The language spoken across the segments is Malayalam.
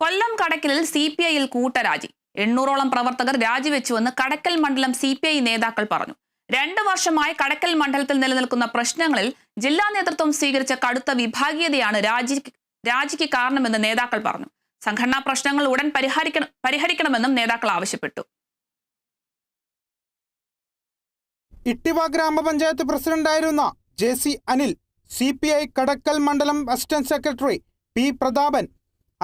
കൊല്ലം കടക്കലിൽ സി പി ഐയിൽ കൂട്ടരാജി. എണ്ണൂറോളം പ്രവർത്തകർ രാജിവെച്ചുവെന്ന് കടക്കൽ മണ്ഡലം സി പി ഐ നേതാക്കൾ പറഞ്ഞു. രണ്ടു വർഷമായി കടക്കൽ മണ്ഡലത്തിൽ നിലനിൽക്കുന്ന പ്രശ്നങ്ങളിൽ ജില്ലാ നേതൃത്വം സ്വീകരിച്ച കടുത്ത വിഭാഗീയതയാണ് രാജി രാജിക്ക് കാരണമെന്ന് നേതാക്കൾ പറഞ്ഞു. സംഘടനാ പ്രശ്നങ്ങൾ ഉടൻ പരിഹരിക്കണം പരിഹരിക്കണമെന്നും നേതാക്കൾ ആവശ്യപ്പെട്ടു. ഇട്ടിവ ഗ്രാമപഞ്ചായത്ത് പ്രസിഡന്റായിരുന്ന J C Anil C P I Kadakkal മണ്ഡലം അസിസ്റ്റന്റ് സെക്രട്ടറി പി പ്രതാപൻ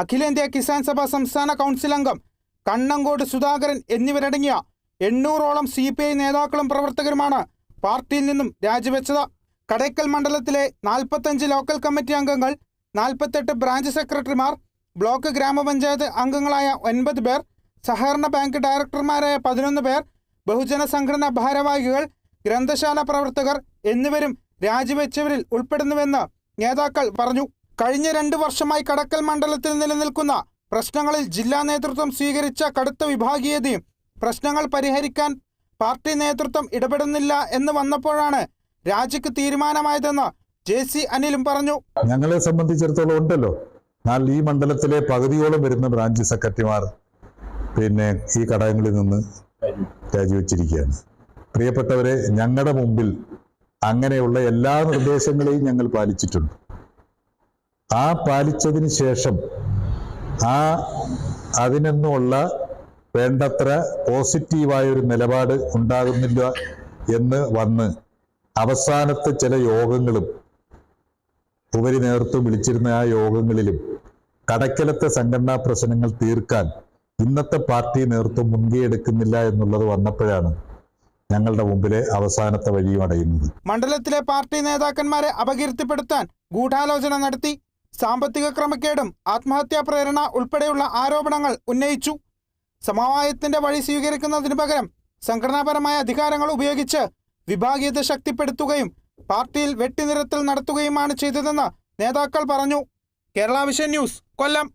അഖിലേന്ത്യാ കിസാൻ സഭ സംസ്ഥാന കൗൺസിൽ അംഗം കണ്ണങ്കോട് സുധാകരൻ എന്നിവരടങ്ങിയ എണ്ണൂറോളം സി പി ഐ നേതാക്കളും പ്രവർത്തകരുമാണ് പാർട്ടിയിൽ നിന്നും രാജിവെച്ചത്. കടയ്ക്കൽ മണ്ഡലത്തിലെ നാൽപ്പത്തഞ്ച് ലോക്കൽ കമ്മിറ്റി അംഗങ്ങൾ നാൽപ്പത്തെട്ട് ബ്രാഞ്ച് സെക്രട്ടറിമാർ ബ്ലോക്ക് ഗ്രാമപഞ്ചായത്ത് അംഗങ്ങളായ ഒൻപത് പേർ സഹകരണ ബാങ്ക് ഡയറക്ടർമാരായ പതിനൊന്ന് പേർ ബഹുജന സംഘടനാ ഭാരവാഹികൾ ഗ്രന്ഥശാല പ്രവർത്തകർ എന്നിവരും രാജിവെച്ചവരിൽ ഉൾപ്പെടുന്നുവെന്ന് നേതാക്കൾ പറഞ്ഞു. കഴിഞ്ഞ രണ്ട് വർഷമായി കടക്കൽ മണ്ഡലത്തിൽ നിലനിൽക്കുന്ന പ്രശ്നങ്ങളിൽ ജില്ലാ നേതൃത്വം സ്വീകരിച്ച കടുത്ത വിഭാഗീയതയും പ്രശ്നങ്ങൾ പരിഹരിക്കാൻ പാർട്ടി നേതൃത്വം ഇടപെടുന്നില്ല എന്ന് വന്നപ്പോഴാണ് രാജിക്ക് തീരുമാനമായതെന്ന് ജെ സി അനിലും പറഞ്ഞു. ഞങ്ങളെ സംബന്ധിച്ചിടത്തോളം ഉണ്ടല്ലോ. എന്നാൽ ഈ മണ്ഡലത്തിലെ പകുതിയോളം വരുന്ന ബ്രാഞ്ച് സെക്രട്ടറിമാർ പിന്നെ ഈ ഘടകങ്ങളിൽ നിന്ന് രാജിവെച്ചിരിക്കുകയാണ്. പ്രിയപ്പെട്ടവരെ ഞങ്ങളുടെ മുമ്പിൽ അങ്ങനെയുള്ള എല്ലാ നിർദ്ദേശങ്ങളെയും ഞങ്ങൾ പാലിച്ചിട്ടുണ്ട്. ആ പാലിച്ചതിന് ശേഷം ആ അതിനൊന്നുമുള്ള വേണ്ടത്ര പോസിറ്റീവായ ഒരു നിലപാട് ഉണ്ടാകുന്നില്ല എന്ന് വന്ന് അവസാനത്തെ ചില യോഗങ്ങളും ഉപരി നേതൃത്വം വിളിച്ചിരുന്ന ആ യോഗങ്ങളിലും കടക്കലത്തെ സംഘടനാ പ്രശ്നങ്ങൾ തീർക്കാൻ ഇന്നത്തെ പാർട്ടി നേതൃത്വം മുൻകൈ എടുക്കുന്നില്ല എന്നുള്ളത് വന്നപ്പോഴാണ് ഞങ്ങളുടെ മുമ്പിലെ അവസാനത്തെ വഴിയും അടയുന്നത്. മണ്ഡലത്തിലെ പാർട്ടി നേതാക്കന്മാരെ അപകീർത്തിപ്പെടുത്താൻ ഗൂഢാലോചന നടത്തി സാമ്പത്തിക ക്രമക്കേടും ആത്മഹത്യാ പ്രേരണ ഉൾപ്പെടെയുള്ള ആരോപണങ്ങൾ ഉന്നയിച്ചു. സമവായത്തിന്റെ വഴി സ്വീകരിക്കുന്നതിന് പകരം സംഘടനാപരമായ അധികാരങ്ങൾ ഉപയോഗിച്ച് വിഭാഗീയത ശക്തിപ്പെടുത്തുകയും പാർട്ടിയിൽ വെട്ടിനിരത്തൽ നടത്തുകയുമാണ് ചെയ്തതെന്ന് നേതാക്കൾ പറഞ്ഞു. Kerala vision news Kollam.